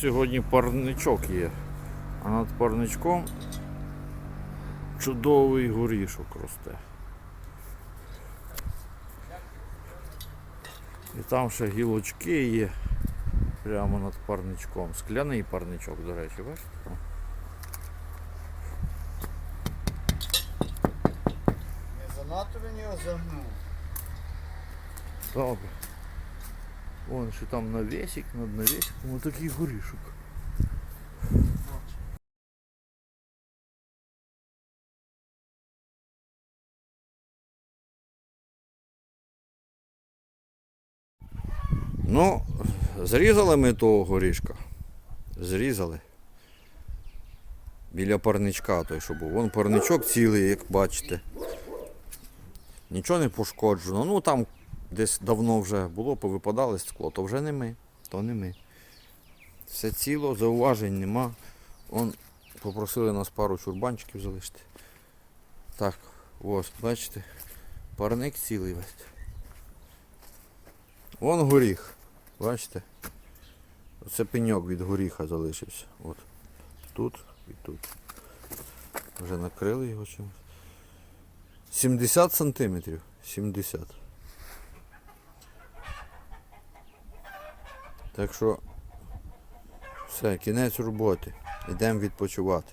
Сьогодні парничок є, а над парничком чудовий горішок росте. І там ще гілочки є прямо над парничком. Скляний парничок, до речі, бачите? Не занадто він його загнув. Добре. Вон ще там навесик, над навесиком отакий горішок. Ну, зрізали ми того горішка. Зрізали. Біля парничка той, що був. Вон парничок цілий, як бачите. Нічого не пошкоджено. Ну там десь давно вже було, повипадали скло, то вже не ми, то не ми. Все ціло, зауважень нема. Он попросили нас пару чурбанчиків залишити. Так, ось, бачите, парник цілий весь. Вон горіх. Бачите? Оце пеньок від горіха залишився. От. Тут і тут. Вже накрили його чимось. 70 сантиметрів. 70. Так що все, кінець роботи. Йдемо відпочивати.